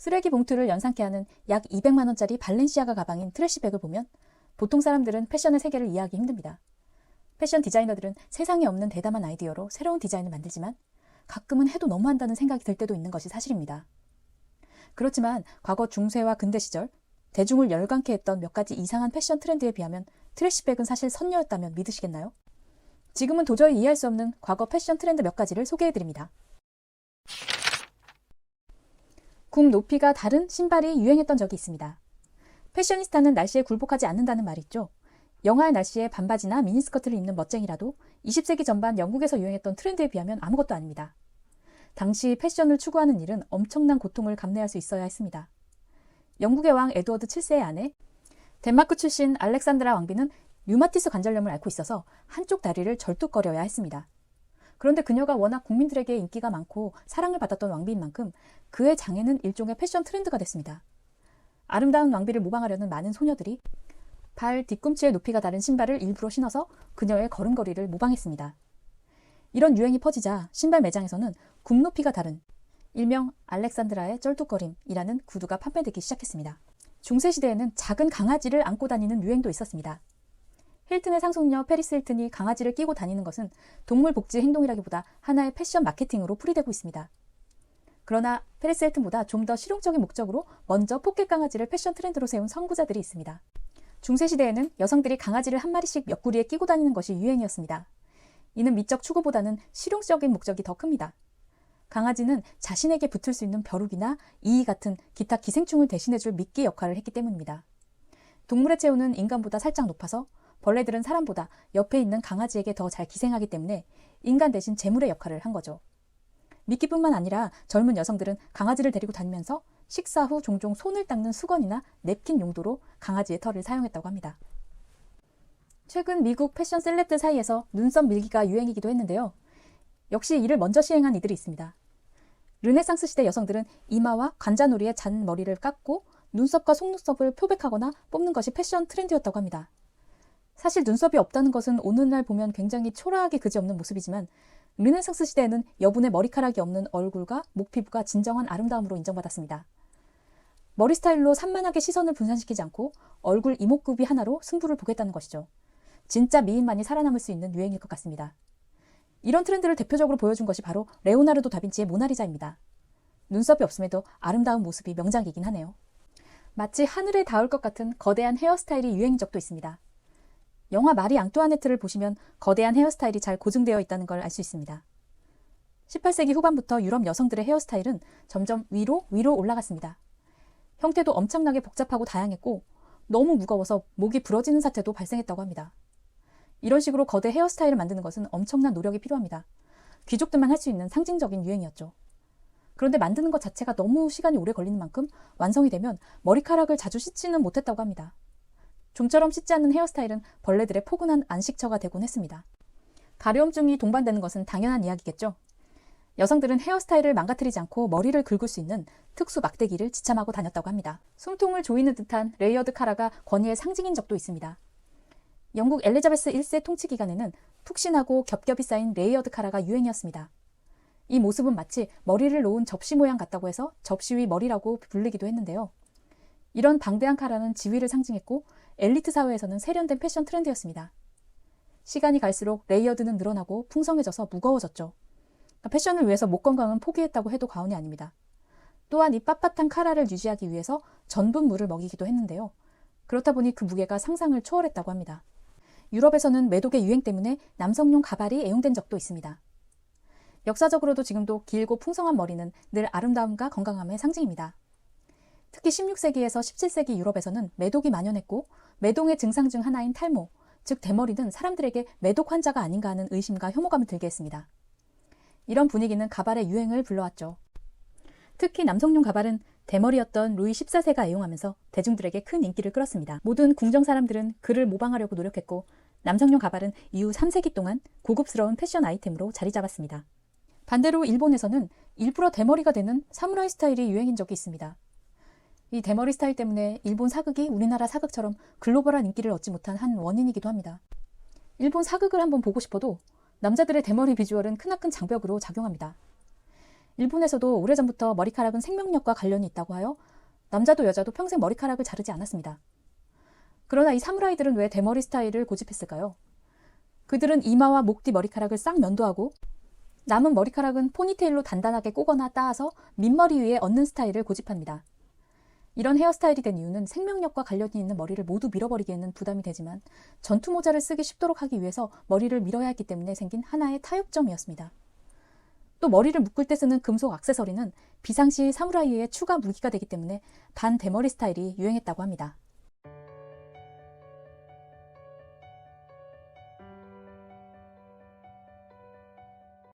쓰레기 봉투를 연상케 하는 약 200만 원짜리 발렌시아가 가방인 트래시백을 보면 보통 사람들은 패션의 세계를 이해하기 힘듭니다. 패션 디자이너들은 세상에 없는 대담한 아이디어로 새로운 디자인을 만들지만 가끔은 해도 너무한다는 생각이 들 때도 있는 것이 사실입니다. 그렇지만 과거 중세와 근대 시절 대중을 열광케 했던 몇 가지 이상한 패션 트렌드에 비하면 트래시백은 사실 선녀였다면 믿으시겠나요? 지금은 도저히 이해할 수 없는 과거 패션 트렌드 몇 가지를 소개해드립니다. 굽 높이가 다른 신발이 유행했던 적이 있습니다. 패셔니스타는 날씨에 굴복하지 않는다는 말이 있죠. 영하의 날씨에 반바지나 미니스커트를 입는 멋쟁이라도 20세기 전반 영국에서 유행했던 트렌드에 비하면 아무것도 아닙니다. 당시 패션을 추구하는 일은 엄청난 고통을 감내할 수 있어야 했습니다. 영국의 왕 에드워드 7세의 아내, 덴마크 출신 알렉산드라 왕비는 류마티스 관절염을 앓고 있어서 한쪽 다리를 절뚝거려야 했습니다. 그런데 그녀가 워낙 국민들에게 인기가 많고 사랑을 받았던 왕비인 만큼 그의 장애는 일종의 패션 트렌드가 됐습니다. 아름다운 왕비를 모방하려는 많은 소녀들이 발 뒤꿈치의 높이가 다른 신발을 일부러 신어서 그녀의 걸음걸이를 모방했습니다. 이런 유행이 퍼지자 신발 매장에서는 굽 높이가 다른 일명 알렉산드라의 쩔뚝거림이라는 구두가 판매되기 시작했습니다. 중세시대에는 작은 강아지를 안고 다니는 유행도 있었습니다. 힐튼의 상속녀 페리스 힐튼이 강아지를 끼고 다니는 것은 동물 복지 행동이라기보다 하나의 패션 마케팅으로 풀이되고 있습니다. 그러나 페리스 힐튼보다 좀 더 실용적인 목적으로 먼저 포켓 강아지를 패션 트렌드로 세운 선구자들이 있습니다. 중세 시대에는 여성들이 강아지를 한 마리씩 옆구리에 끼고 다니는 것이 유행이었습니다. 이는 미적 추구보다는 실용적인 목적이 더 큽니다. 강아지는 자신에게 붙을 수 있는 벼룩이나 이의 같은 기타 기생충을 대신해줄 미끼 역할을 했기 때문입니다. 동물의 체온은 인간보다 살짝 높아서 벌레들은 사람보다 옆에 있는 강아지에게 더 잘 기생하기 때문에 인간 대신 재물의 역할을 한 거죠. 미끼뿐만 아니라 젊은 여성들은 강아지를 데리고 다니면서 식사 후 종종 손을 닦는 수건이나 냅킨 용도로 강아지의 털을 사용했다고 합니다. 최근 미국 패션 셀럽들 사이에서 눈썹 밀기가 유행이기도 했는데요. 역시 이를 먼저 시행한 이들이 있습니다. 르네상스 시대 여성들은 이마와 관자놀이에 잔 머리를 깎고 눈썹과 속눈썹을 표백하거나 뽑는 것이 패션 트렌드였다고 합니다. 사실 눈썹이 없다는 것은 오늘날 보면 굉장히 초라하게 그지없는 모습이지만 르네상스 시대에는 여분의 머리카락이 없는 얼굴과 목 피부가 진정한 아름다움으로 인정받았습니다. 머리 스타일로 산만하게 시선을 분산시키지 않고 얼굴 이목구비 하나로 승부를 보겠다는 것이죠. 진짜 미인만이 살아남을 수 있는 유행일 것 같습니다. 이런 트렌드를 대표적으로 보여준 것이 바로 레오나르도 다빈치의 모나리자입니다. 눈썹이 없음에도 아름다운 모습이 명작이긴 하네요. 마치 하늘에 닿을 것 같은 거대한 헤어스타일이 유행인 적도 있습니다. 영화 마리 앙뚜아네트를 보시면 거대한 헤어스타일이 잘 고증되어 있다는 걸 알 수 있습니다. 18세기 후반부터 유럽 여성들의 헤어스타일은 점점 위로 위로 올라갔습니다. 형태도 엄청나게 복잡하고 다양했고 너무 무거워서 목이 부러지는 사태도 발생했다고 합니다. 이런 식으로 거대 헤어스타일을 만드는 것은 엄청난 노력이 필요합니다. 귀족들만 할 수 있는 상징적인 유행이었죠. 그런데 만드는 것 자체가 너무 시간이 오래 걸리는 만큼 완성이 되면 머리카락을 자주 씻지는 못했다고 합니다. 좀처럼 씻지 않는 헤어스타일은 벌레들의 포근한 안식처가 되곤 했습니다. 가려움증이 동반되는 것은 당연한 이야기겠죠. 여성들은 헤어스타일을 망가뜨리지 않고 머리를 긁을 수 있는 특수 막대기를 지참하고 다녔다고 합니다. 숨통을 조이는 듯한 레이어드 카라가 권위의 상징인 적도 있습니다. 영국 엘리자베스 1세 통치 기간에는 푹신하고 겹겹이 쌓인 레이어드 카라가 유행이었습니다. 이 모습은 마치 머리를 놓은 접시 모양 같다고 해서 접시 위 머리라고 불리기도 했는데요. 이런 방대한 카라는 지위를 상징했고 엘리트 사회에서는 세련된 패션 트렌드였습니다. 시간이 갈수록 레이어드는 늘어나고 풍성해져서 무거워졌죠. 패션을 위해서 목 건강은 포기했다고 해도 과언이 아닙니다. 또한 이 빳빳한 카라를 유지하기 위해서 전분 물을 먹이기도 했는데요. 그렇다 보니 그 무게가 상상을 초월했다고 합니다. 유럽에서는 매독의 유행 때문에 남성용 가발이 애용된 적도 있습니다. 역사적으로도 지금도 길고 풍성한 머리는 늘 아름다움과 건강함의 상징입니다. 특히 16세기에서 17세기 유럽에서는 매독이 만연했고 매동의 증상 중 하나인 탈모, 즉 대머리는 사람들에게 매독 환자가 아닌가 하는 의심과 혐오감을 들게 했습니다. 이런 분위기는 가발의 유행을 불러왔죠. 특히 남성용 가발은 대머리였던 루이 14세가 애용하면서 대중들에게 큰 인기를 끌었습니다. 모든 궁정 사람들은 그를 모방하려고 노력했고 남성용 가발은 이후 3세기 동안 고급스러운 패션 아이템으로 자리 잡았습니다. 반대로 일본에서는 일부러 대머리가 되는 사무라이 스타일이 유행인 적이 있습니다. 이 대머리 스타일 때문에 일본 사극이 우리나라 사극처럼 글로벌한 인기를 얻지 못한 한 원인이기도 합니다. 일본 사극을 한번 보고 싶어도 남자들의 대머리 비주얼은 크나큰 장벽으로 작용합니다. 일본에서도 오래전부터 머리카락은 생명력과 관련이 있다고 하여 남자도 여자도 평생 머리카락을 자르지 않았습니다. 그러나 이 사무라이들은 왜 대머리 스타일을 고집했을까요? 그들은 이마와 목 뒤 머리카락을 싹 면도하고 남은 머리카락은 포니테일로 단단하게 꼬거나 따아서 민머리 위에 얹는 스타일을 고집합니다. 이런 헤어스타일이 된 이유는 생명력과 관련이 있는 머리를 모두 밀어버리기에는 부담이 되지만 전투 모자를 쓰기 쉽도록 하기 위해서 머리를 밀어야 했기 때문에 생긴 하나의 타협점이었습니다. 또 머리를 묶을 때 쓰는 금속 액세서리는 비상시 사무라이의 추가 무기가 되기 때문에 반 대머리 스타일이 유행했다고 합니다.